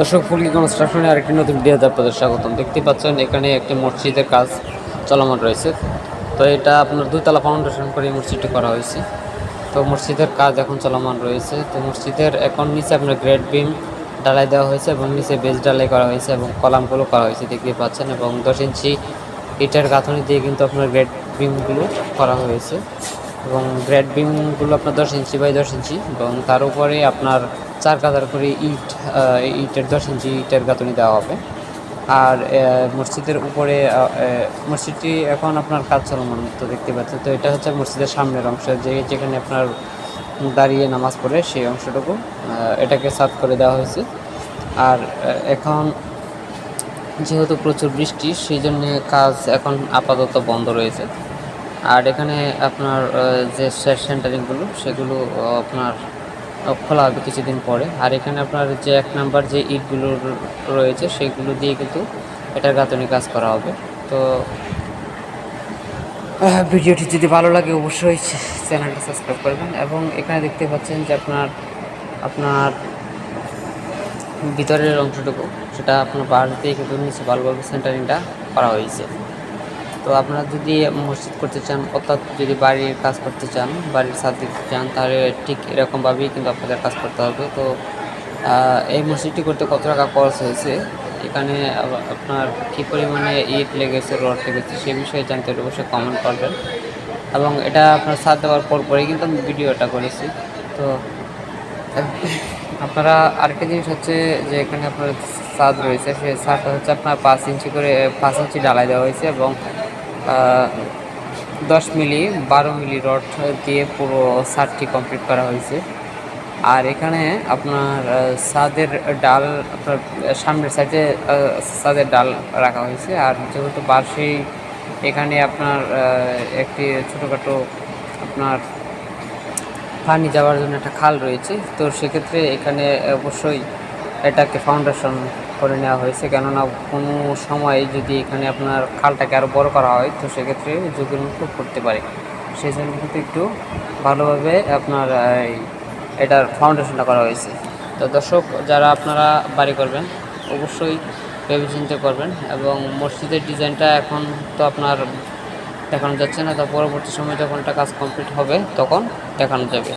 দর্শক ফুলকি কনস্ট্রাকশনে আরেকটি নতুন ভিডিওতে আপনাদের স্বাগতম? দেখতে পাচ্ছেন, এখানে একটি মসজিদের কাজ চলমান রয়েছে। তো এটা আপনার দুতলা ফাউন্ডেশন করে মসজিদটি করা হয়েছে। তো মসজিদের কাজ এখন চলমান রয়েছে। তো মসজিদের এখন নিচে আপনার গ্রেড বিম ঢালাই দেওয়া হয়েছে এবং নিচে বেজ ঢালাই করা হয়েছে এবং কলামগুলো করা হয়েছে, দেখতে পাচ্ছেন, এবং দশ ইঞ্চি ইটের গাঁথনি দিয়ে কিন্তু আপনার গ্রেড বিমগুলো করা হয়েছে। এবং গ্রেড বিমগুলো আপনার দশ ইঞ্চি বাই দশ ইঞ্চি এবং তার উপরে আপনার চার কাতার করে ইট ইটের দশ ইঞ্চি ইটের গাঁথনি দেওয়া হবে। আর মসজিদের উপরে মসজিদটি এখন আপনার কাজ চলমান তো দেখতে পাচ্ছেন। তো এটা হচ্ছে মসজিদের সামনের অংশ যে, যেখানে আপনার দাঁড়িয়ে নামাজ পড়ে সেই অংশটুকু এটাকে সাফ করে দেওয়া হয়েছে। আর এখন যেহেতু প্রচুর বৃষ্টি, সেই জন্য কাজ এখন আপাতত বন্ধ রয়েছে। আর এখানে আপনার যে যে সেন্টারিংগুলো সেগুলো আপনার খোলা হবে কিছুদিন পরে। আর এখানে আপনার যে এক নাম্বার যে ইটগুলো রয়েছে, সেগুলো দিয়ে কিন্তু এটার গাঁথনি কাজ করা হবে। তো ভিডিওটি যদি ভালো লাগে, অবশ্যই চ্যানেলটা সাবস্ক্রাইব করবেন। এবং এখানে দেখতে পাচ্ছেন যে আপনার আপনার ভিতরের অংশটুকু, সেটা আপনার বাড়ি দিয়ে কিন্তু নিচে ভালোভাবে সেন্টারিংটা করা হয়েছে। তো আপনারা যদি মসজিদ করতে চান, অর্থাৎ যদি বাড়ির কাজ করতে চান, বাড়ির ছাদ দিতে চান তাহলে ঠিক এরকমভাবেই কিন্তু আপনাদের কাজ করতে হবে। তো এই মসজিদটি করতে কত টাকা খরচ হয়েছে? এখানে আপনার কী পরিমাণে ইট লেগেছে, রড লেগেছে, সে বিষয়ে জানতে হলে অবশ্যই কমেন্ট করবেন। এবং এটা আপনার সাথ দেওয়ার পর পরেই কিন্তু আমি ভিডিওটা করেছি। তো, আপনারা আরেকটা জিনিস হচ্ছে যে, এখানে আপনার ছাদ রয়েছে সেই ছাদটা হচ্ছে আপনার পাঁচ ইঞ্চি করে, পাঁচ ইঞ্চি ডালাই দেওয়া হয়েছে এবং দশ মিলি, বারো মিলি রড দিয়ে পুরো ছাদটি কমপ্লিট করা হয়েছে। আর এখানে আপনার ছাদের ডাল, আপনার সামনের সাইডে ছাদের ডাল রাখা হয়েছে। আর যেহেতু বার্ষিক এখানে আপনার একটি ছোটোখাটো আপনার পানি যাওয়ার জন্য একটা খাল রয়েছে, তো সেক্ষেত্রে এখানে অবশ্যই এটাকে ফাউন্ডেশন করে নেওয়া হয়েছে। কেননা কোনো সময় যদি এখানে আপনার খালটাকে আরও বড় করা হয়, তো সেক্ষেত্রে ঝুঁকির মুখে পড়তে পারে। সেই জন্য কিন্তু একটু ভালোভাবে আপনার এটার ফাউন্ডেশনটা করা হয়েছে। তো দর্শক, যারা আপনারা বাড়ি করবেন, অবশ্যই ভেবে চিন্তে করবেন এবং মসজিদের ডিজাইনটা এখন তো আপনার দেখানো যাচ্ছে না, তো পরবর্তী সময় যখন এটা কাজ কমপ্লিট হবে, তখন দেখানো যাবে।